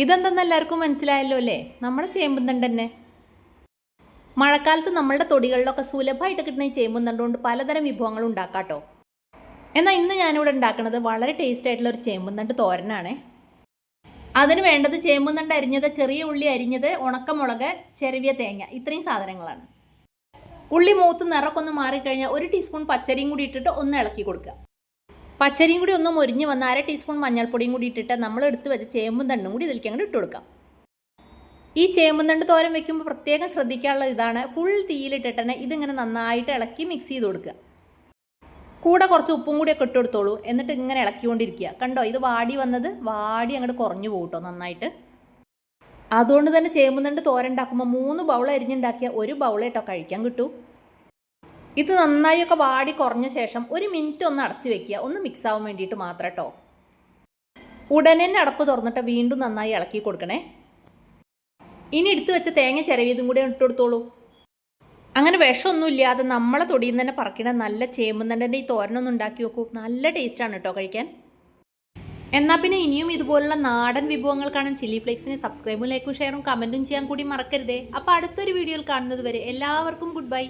ഇതെന്തെന്ന് എല്ലാവർക്കും മനസ്സിലായല്ലോ അല്ലേ? നമ്മൾ ചേമ്പുന്തണ്ട് തന്നെ. മഴക്കാലത്ത് നമ്മളുടെ തൊടികളിലൊക്കെ സുലഭമായിട്ട് കിട്ടുന്ന ഈ ചേമ്പുന്തണ്ട് കൊണ്ട് പലതരം വിഭവങ്ങൾ ഉണ്ടാക്കാട്ടോ. എന്നാൽ ഇന്ന് ഞാനിവിടെ ഉണ്ടാക്കുന്നത് വളരെ ടേസ്റ്റ് ആയിട്ടുള്ള ഒരു ചേമ്പുന്തണ്ട് തോരനാണ്. അതിന് വേണ്ടത് ചേമ്പുന്തണ്ട് അരിഞ്ഞത് ചെറിയ ഉള്ളി അരിഞ്ഞത് ഉണക്കമുളക് ചെറിയ തേങ്ങ ഇത്രയും സാധനങ്ങളാണ്. ഉള്ളി മൂത്ത് നിറക്കൊന്ന് മാറിക്കഴിഞ്ഞാൽ ഒരു ടീസ്പൂൺ പച്ചരിയും കൂടി ഇട്ടിട്ട് ഒന്ന് ഇളക്കി കൊടുക്കുക. പച്ചരിയും കൂടി ഒന്ന് മൊരിഞ്ഞ് വന്ന് അര ടീസ്പൂൺ മഞ്ഞൾപ്പൊടിയും കൂടി ഇട്ടിട്ട് നമ്മൾ എടുത്ത് വെച്ച ചേമ്പും തണ്ടും കൂടി ഇതിലേക്ക് അങ്ങോട്ട് ഇട്ട് കൊടുക്കാം. ഈ ചേമ്പും തണ്ട് തോരൻ വെക്കുമ്പോൾ പ്രത്യേകം ശ്രദ്ധിക്കാനുള്ള ഇതാണ്. ഫുൾ തീയിലിട്ടിട്ട് തന്നെ ഇതിങ്ങനെ നന്നായിട്ട് ഇളക്കി മിക്സ് ചെയ്ത് കൊടുക്കുക. കൂടെ കുറച്ച് ഉപ്പും കൂടിയൊക്കെ ഇട്ട് കൊടുത്തോളൂ. എന്നിട്ട് ഇങ്ങനെ ഇളക്കിക്കൊണ്ടിരിക്കുക. കണ്ടോ? ഇത് വാടി വന്നത് വാടി അങ്ങോട്ട് കുറഞ്ഞു പോകട്ടോ നന്നായിട്ട്. അതുകൊണ്ട് തന്നെ ചേമ്പുന്നണ്ട് തോരൻ ഉണ്ടാക്കുമ്പോൾ മൂന്ന് ബൗൾ അരിഞ്ഞുണ്ടാക്കിയ ഒരു ബൗളേട്ടോ കഴിക്കാൻ കിട്ടൂ. ഇത് നന്നായി ഒക്കെ വാടി കുറഞ്ഞ ശേഷം ഒരു മിനിറ്റ് ഒന്ന് അടച്ചു വെക്കുക. ഒന്ന് മിക്സ് ആവാൻ വേണ്ടിയിട്ട് മാത്രം കേട്ടോ ഉടനെ അടപ്പ് തുറന്നിട്ട് വീണ്ടും നന്നായി ഇളക്കി കൊടുക്കണേ. ഇനി എടുത്തു വെച്ച തേങ്ങ ചിരവിയതും കൂടി ഇട്ട് കൊടുത്തോളൂ. അങ്ങനെ വിഷമൊന്നും ഇല്ലാതെ നമ്മളെ തൊടിയിൽ നിന്ന് തന്നെ പറക്കണ നല്ല ചേമ്പുന്നണ്ടന്റെ ഈ തോരനൊന്നും ഉണ്ടാക്കി നോക്കൂ. നല്ല ടേസ്റ്റാണ് കേട്ടോ കഴിക്കാൻ. എന്നാൽ പിന്നെ ഇനിയും ഇതുപോലുള്ള നാടൻ വിഭവങ്ങൾ കാണാൻ ചില്ലി ഫ്ലേക്സിനെ സബ്സ്ക്രൈബും ലൈക്കും ഷെയറും കമന്റും ചെയ്യാൻ കൂടി മറക്കരുതേ. അപ്പോൾ അടുത്തൊരു വീഡിയോയിൽ കാണുന്നത് വരെ എല്ലാവർക്കും ഗുഡ് ബൈ